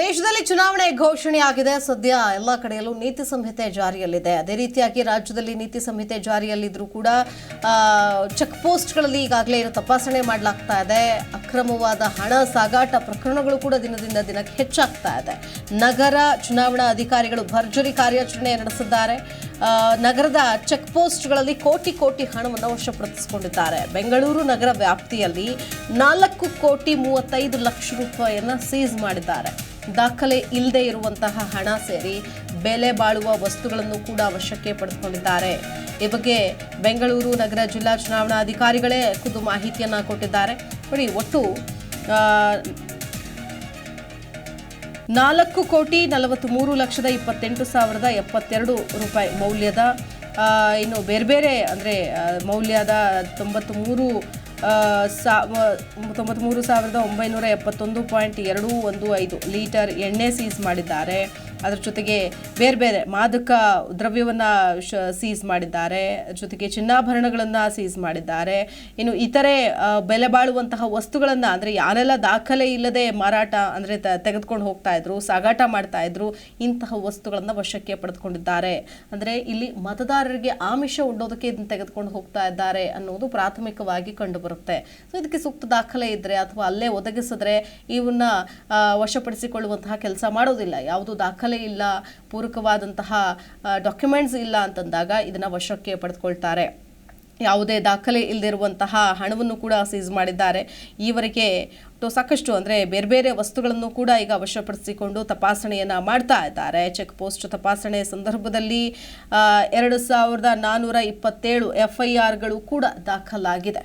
ದೇಶದಲ್ಲಿ ಚುನಾವಣೆ ಘೋಷಣೆಯಾಗಿದೆ. ಸದ್ಯ ಎಲ್ಲ ಕಡೆಯಲ್ಲೂ ನೀತಿ ಸಂಹಿತೆ ಜಾರಿಯಲ್ಲಿದೆ. ಅದೇ ರೀತಿಯಾಗಿ ರಾಜ್ಯದಲ್ಲಿ ನೀತಿ ಸಂಹಿತೆ ಜಾರಿಯಲ್ಲಿದ್ರೂ ಕೂಡ ಚೆಕ್ ಪೋಸ್ಟ್ಗಳಲ್ಲಿ ಈಗಾಗಲೇ ಏನು ತಪಾಸಣೆ ಮಾಡಲಾಗ್ತಾ ಇದೆ. ಅಕ್ರಮವಾದ ಹಣ ಸಾಗಾಟ ಪ್ರಕರಣಗಳು ಕೂಡ ದಿನದಿಂದ ದಿನಕ್ಕೆ ಹೆಚ್ಚಾಗ್ತಾ ಇದೆ. ನಗರ ಚುನಾವಣಾ ಅಧಿಕಾರಿಗಳು ಭರ್ಜರಿ ಕಾರ್ಯಾಚರಣೆ ನಡೆಸಿದ್ದಾರೆ. ನಗರದ ಚೆಕ್ ಪೋಸ್ಟ್ಗಳಲ್ಲಿ ಕೋಟಿ ಕೋಟಿ ಹಣವನ್ನು ವಶಪಡಿಸಿಕೊಂಡಿದ್ದಾರೆ. ಬೆಂಗಳೂರು ನಗರ ವ್ಯಾಪ್ತಿಯಲ್ಲಿ ನಾಲ್ಕು ಕೋಟಿ ಮೂವತ್ತೈದು ಲಕ್ಷ ರೂಪಾಯಿಯನ್ನು ಸೀಸ್ ಮಾಡಿದ್ದಾರೆ. ದಾಖಲೆ ಇಲ್ಲದೆ ಇರುವಂತಹ ಹಣ ಸೇರಿ ಬೆಲೆ ಬಾಳುವ ವಸ್ತುಗಳನ್ನು ಕೂಡ ವಶಕ್ಕೆ ಪಡೆದುಕೊಂಡಿದ್ದಾರೆ. ಈ ಬಗ್ಗೆ ಬೆಂಗಳೂರು ನಗರ ಜಿಲ್ಲಾ ಚುನಾವಣಾ ಅಧಿಕಾರಿಗಳೇ ಖುದ್ದು ಮಾಹಿತಿಯನ್ನು ಕೊಟ್ಟಿದ್ದಾರೆ. ನೋಡಿ, ಒಟ್ಟು ನಾಲ್ಕು ಕೋಟಿ ನಲವತ್ತ್ಮೂರು ಲಕ್ಷದ ಇಪ್ಪತ್ತೆಂಟು ಸಾವಿರದ ಎಪ್ಪತ್ತೆರಡು ರೂಪಾಯಿ ಮೌಲ್ಯದ ಇನ್ನು ಬೇರೆ ಬೇರೆ, ಅಂದರೆ ಮೌಲ್ಯದ ತೊಂಬತ್ತ್ಮೂರು ತೊಂಬತ್ತ್ಮೂರು ಸಾವಿರದ ಒಂಬೈನೂರ ಎಪ್ಪತ್ತೊಂದು ಪಾಯಿಂಟ್ ಎರಡು ಒಂದು ಐದು ಲೀಟರ್ ಎಣ್ಣೆ ಸೀಸ್ ಮಾಡಿದ್ದಾರೆ. ಅದರ ಜೊತೆಗೆ ಬೇರೆ ಬೇರೆ ಮಾದಕ ದ್ರವ್ಯವನ್ನು ಸೀಸ್ ಮಾಡಿದ್ದಾರೆ. ಜೊತೆಗೆ ಚಿನ್ನಾಭರಣಗಳನ್ನು ಸೀಸ್ ಮಾಡಿದ್ದಾರೆ. ಇನ್ನು ಇತರೆ ಬೆಲೆ ಬಾಳುವಂತಹ ವಸ್ತುಗಳನ್ನು, ಅಂದರೆ ಯಾರೆಲ್ಲ ದಾಖಲೆ ಇಲ್ಲದೆ ಮಾರಾಟ, ಅಂದರೆ ತೆಗೆದುಕೊಂಡು ಹೋಗ್ತಾ ಇದ್ರು, ಸಾಗಾಟ ಮಾಡ್ತಾ ಇದ್ರು, ಇಂತಹ ವಸ್ತುಗಳನ್ನು ವಶಕ್ಕೆ ಪಡೆದುಕೊಂಡಿದ್ದಾರೆ. ಅಂದರೆ ಇಲ್ಲಿ ಮತದಾರರಿಗೆ ಆಮಿಷ ಉಡೋದಕ್ಕೆ ಇದನ್ನು ತೆಗೆದುಕೊಂಡು ಹೋಗ್ತಾ ಇದ್ದಾರೆ ಅನ್ನೋದು ಪ್ರಾಥಮಿಕವಾಗಿ ಕಂಡುಬರುತ್ತೆ. ಸೊ ಇದಕ್ಕೆ ಸೂಕ್ತ ದಾಖಲೆ ಇದ್ದರೆ ಅಥವಾ ಅಲ್ಲೇ ಒದಗಿಸಿದ್ರೆ, ಇವನ್ನ ವಶಪಡಿಸಿಕೊಳ್ಳುವಂತಹ ಕೆಲಸ ಮಾಡೋದಿಲ್ಲ. ಯಾವುದು ದಾಖಲೆ ಇಲ್ಲ, ಪೂರಕವಾದಂತಹ ಡಾಕ್ಯುಮೆಂಟ್ಸ್ ಇಲ್ಲ ಅಂತಂದಾಗ ಇದನ್ನು ವಶಕ್ಕೆ ಪಡೆದುಕೊಳ್ತಾರೆ. ಯಾವುದೇ ದಾಖಲೆ ಇಲ್ಲದಿರುವಂತಹ ಹಣವನ್ನು ಕೂಡ ಸೀಸ್ ಮಾಡಿದ್ದಾರೆ. ಈವರೆಗೆ ಸಾಕಷ್ಟು ಅಂದರೆ ಬೇರೆ ಬೇರೆ ವಸ್ತುಗಳನ್ನು ಕೂಡ ಈಗ ವಶಪಡಿಸಿಕೊಂಡು ತಪಾಸಣೆಯನ್ನು ಮಾಡ್ತಾ ಇದ್ದಾರೆ. ಚೆಕ್ ಪೋಸ್ಟ್ ತಪಾಸಣೆ ಸಂದರ್ಭದಲ್ಲಿ ಎರಡು ಸಾವಿರದ ನಾನ್ನೂರ ಇಪ್ಪತ್ತೇಳು ಎಫ್ ಐ ಆರ್ಗಳು ಕೂಡ ದಾಖಲಾಗಿದೆ.